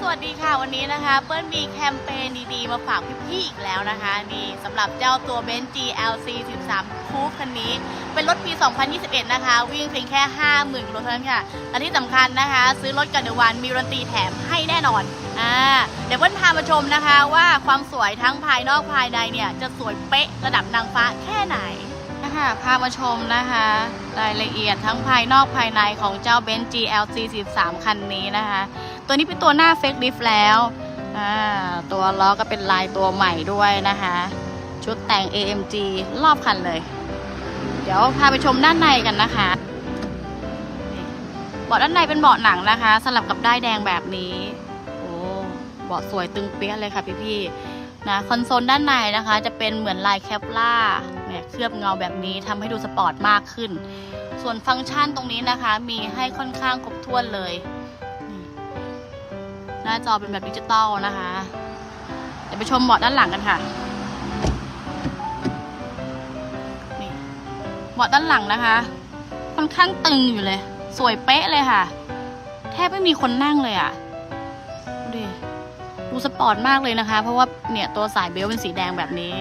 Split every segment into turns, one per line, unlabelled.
สวัสดีค่ะวันนี้นะคะ เปิ้ลมีแคมเปญดีๆ มาฝากพี่ๆอีกแล้วนะคะ นี่สำหรับเจ้าตัว b e n z GLC 13 Coupe คันนี้ เป็นรถปี 2021 นะคะ วิ่งเพียงแค่ 50,000กิโลเท่านั้นค่ะและที่สำคัญนะคะ ซื้อรถกันเดวันมีรันตีแถมให้แน่นอนอ่าเดี๋ยวเปิ้ลพามาชมนะคะว่าความสวยทั้งภายนอกภายในเนี่ย จะสวยเป๊ะระดับนางฟ้าแค่ไหนนะคะพามาชมนะคะ รายละเอียดทั้งภายนอกภายในของเจ้า b e n z GLC 13 คันนี้นะคะ ตัวนี้เป็นตัวหน้าเฟกลิฟแล้วตัวล้อก็เป็นลายตัวใหม่ด้วยนะคะ ชุดแต่ง AMG รอบคันเลย เดี๋ยวพาไปชมด้านในกันนะคะเบาะด้านในเป็นเบาะหนังนะคะ สลับกับด้ายแดงแบบนี้โอ้เบาะสวยตึงเปี้ยเลยค่ะพี่ๆนะคอนโซลด้านในนะคะ จะเป็นเหมือนลายแคปล่าเนี่ยเคลือบเงาแบบนี้ทำให้ดูสปอร์ตมากขึ้น ส่วนฟังก์ชันตรงนี้นะคะ มีให้ค่อนข้างครบถ้วนเลย หน้าจอเป็นแบบดิจิตอลนะคะ เดี๋ยวไปชมเบาะด้านหลังกันค่ะนี่เบาะด้านหลังนะคะ ค่อนข้างตึงอยู่เลย สวยเป๊ะเลยค่ะ แทบไม่มีคนนั่งเลยอะ่ะดูดิดูสปอร์ตมากเลยนะคะ เพราะว่าเนี่ยตัวสายเบลเป็นสีแดงแบบนี้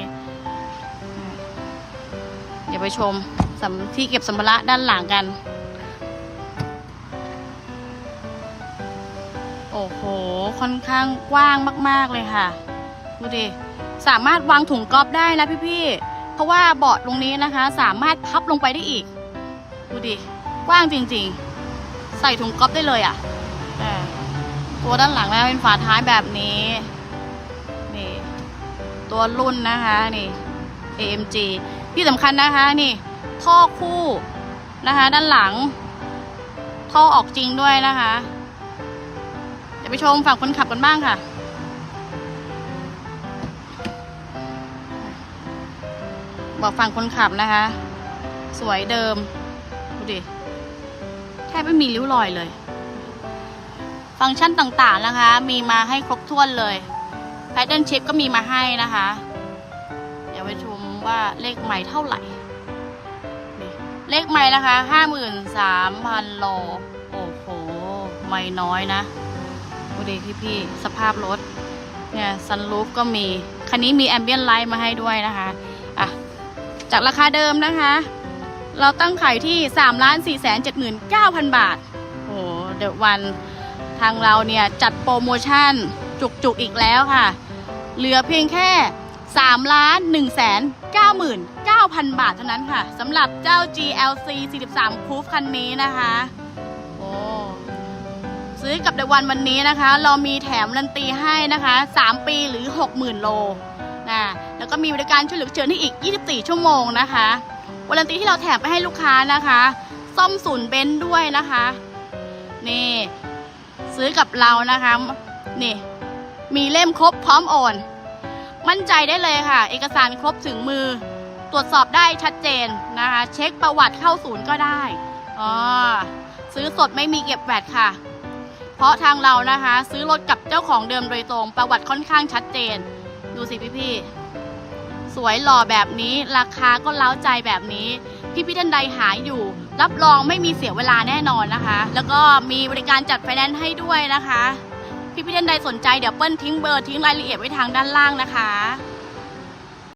เดี๋ยวไปชมสำที่เก็บสัมภาระด้านหลังกัน อ้โห ค่อนข้างกว้างมาก ๆ เลยค่ะ ดูดิ สามารถวางถุงก๊อฟได้นะพี่ๆ เพราะว่าเบาะตรงนี้นะคะ สามารถพับลงไปได้อีก ดูดิ กว้างจริงๆ ใส่ถุงก๊อฟได้เลยอะอ่าตัวด้านหลังนะเป็นฝาท้ายแบบนี้ นี่ ตัวรุ่นนะคะนี่ AMG ที่สำคัญนะคะนี่ท่อคู่นะคะ ด้านหลัง ท่อออกจริงด้วยนะคะ ไปชมฝั่งคนขับกันบ้างค่ะ บอกฝั่งคนขับนะคะ สวยเดิม ดูดิ แทบไม่มีริ้วรอยเลย ฟังก์ชันต่างๆนะคะ มีมาให้ครบถ้วนเลยแพทเทิร์นชิปก็มีมาให้นะคะ เดี๋ยวไปชมว่าเลขไม้เท่าไหร่ เลขไม้นะคะห้าหมื่นสามพันโลโอ้โห ไม่น้อยนะ ดูดิพี่พี่สภาพรถ เนี่ยซันรูฟก็มี คันนี้มีแอมเบียนไลท์มาให้ด้วยนะคะอะจากราคาเดิมนะคะ เราตั้งขายที่3ล้าน4 7 9 0 0 0 บาท โอ้โหเดี๋ยววันทางเราเนี่ย จัดโปรโมชั่นจุกๆอีกแล้วค่ะ เหลือเพียงแค่3ล้าน1แสน99,000 บาทเท่านั้นค่ะสำหรับเจ้า GLC 43 Coupe คันนี้นะคะ ซื้อกับเดวันวันนี้นะคะ เรามีแถมรันตีให้นะคะ 3 ปีหรือ 60,000 โลนะแล้วก็มีบริการช่วยเหลือเชิญให้อีก 24 ชั่วโมงนะคะวารันตีที่เราแถมไปให้ลูกค้านะคะซ่อมศูนย์เบนด้วยนะคะ นี่ ซื้อกับเรานะคะนี่ มีเล่มครบพร้อมโอน มั่นใจได้เลยค่ะ เอกสารครบถึงมือ ตรวจสอบได้ชัดเจนนะคะ เช็คประวัติเข้าศูนย์ก็ได้อ๋อซื้อสดไม่มีเก็บแวดค่ะ เพราะทางเรานะคะ ซื้อรถกับเจ้าของเดิมโดยตรง ประวัติค่อนข้างชัดเจน ดูสิพี่พี่สวยหล่อแบบนี้ ราคาก็เล้าใจแบบนี้ พี่พี่ท่านใดหาอยู่ รับรองไม่มีเสียเวลาแน่นอนนะคะ แล้วก็มีบริการจัดไฟแนนซ์ให้ด้วยนะคะ พี่พี่ท่านใดสนใจเดี๋ยวเปิ้ลทิ้งเบอร์ทิ้งรายละเอียดไว้ทางด้านล่างนะคะ